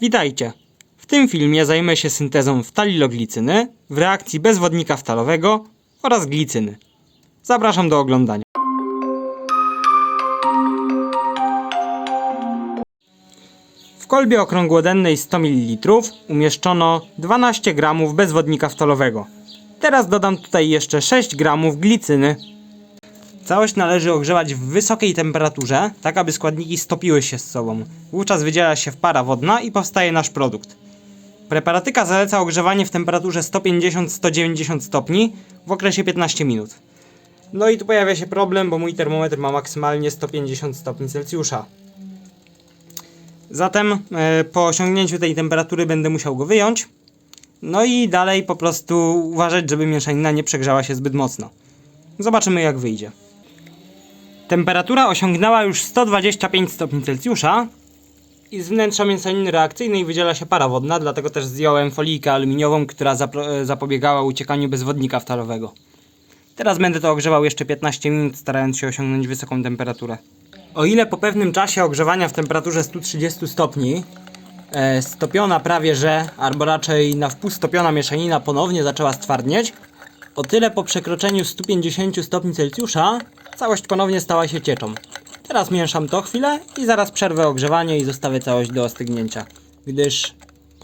Witajcie! W tym filmie zajmę się syntezą wtaliloglicyny w reakcji bezwodnika wtalowego oraz glicyny. Zapraszam do oglądania. W kolbie okrągłodennej 100 ml umieszczono 12 g bezwodnika wtalowego. Teraz dodam tutaj jeszcze 6 g glicyny. Całość należy ogrzewać w wysokiej temperaturze, tak aby składniki stopiły się z sobą. Wówczas wydziela się para wodna i powstaje nasz produkt. Preparatyka zaleca ogrzewanie w temperaturze 150-190 stopni w okresie 15 minut. No i tu pojawia się problem, bo mój termometr ma maksymalnie 150 stopni Celsjusza. Zatem e, po osiągnięciu tej temperatury będę musiał go wyjąć. No i dalej po prostu uważać, żeby mieszanina nie przegrzała się zbyt mocno. Zobaczymy jak wyjdzie. Temperatura osiągnęła już 125 stopni Celsjusza i z wnętrza mieszaniny reakcyjnej wydziela się para wodna, dlatego też zdjąłem folijkę aluminiową, która e, zapobiegała uciekaniu bezwodnika wtalowego. Teraz będę to ogrzewał jeszcze 15 minut, starając się osiągnąć wysoką temperaturę. O ile po pewnym czasie ogrzewania w temperaturze 130 stopni e, stopiona prawie że, albo raczej na wpół stopiona mieszanina ponownie zaczęła stwardnieć, o tyle po przekroczeniu 150 stopni Celsjusza całość ponownie stała się cieczą. Teraz mieszam to chwilę i zaraz przerwę ogrzewanie i zostawię całość do ostygnięcia, gdyż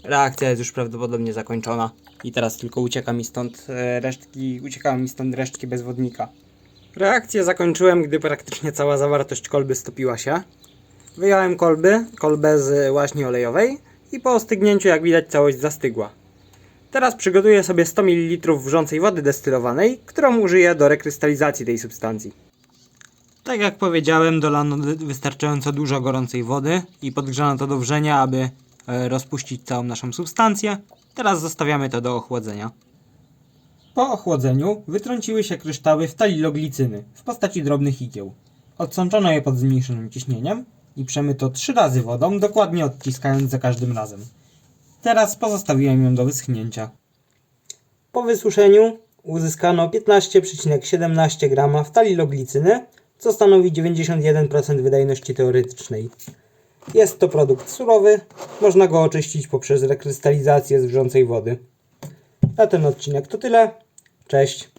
reakcja jest już prawdopodobnie zakończona i teraz tylko ucieka mi stąd e, resztki, uciekają mi stąd resztki bezwodnika. Reakcję zakończyłem, gdy praktycznie cała zawartość kolby stopiła się. Wyjąłem kolby, kolbę z łaźni olejowej i po ostygnięciu jak widać całość zastygła. Teraz przygotuję sobie 100 ml wrzącej wody destylowanej, którą użyję do rekrystalizacji tej substancji. Tak jak powiedziałem, dolano wy- wystarczająco dużo gorącej wody i podgrzano to do wrzenia, aby e, rozpuścić całą naszą substancję. Teraz zostawiamy to do ochłodzenia. Po ochłodzeniu wytrąciły się kryształy wtaliloglicyny w postaci drobnych igieł. Odsączono je pod zmniejszonym ciśnieniem i przemyto trzy razy wodą, dokładnie odciskając za każdym razem. Teraz pozostawiłem ją do wyschnięcia. Po wysuszeniu uzyskano 15,17 g wtaliloglicyny, co stanowi 91% wydajności teoretycznej. Jest to produkt surowy, można go oczyścić poprzez rekrystalizację z wrzącej wody. Na ten odcinek to tyle. Cześć.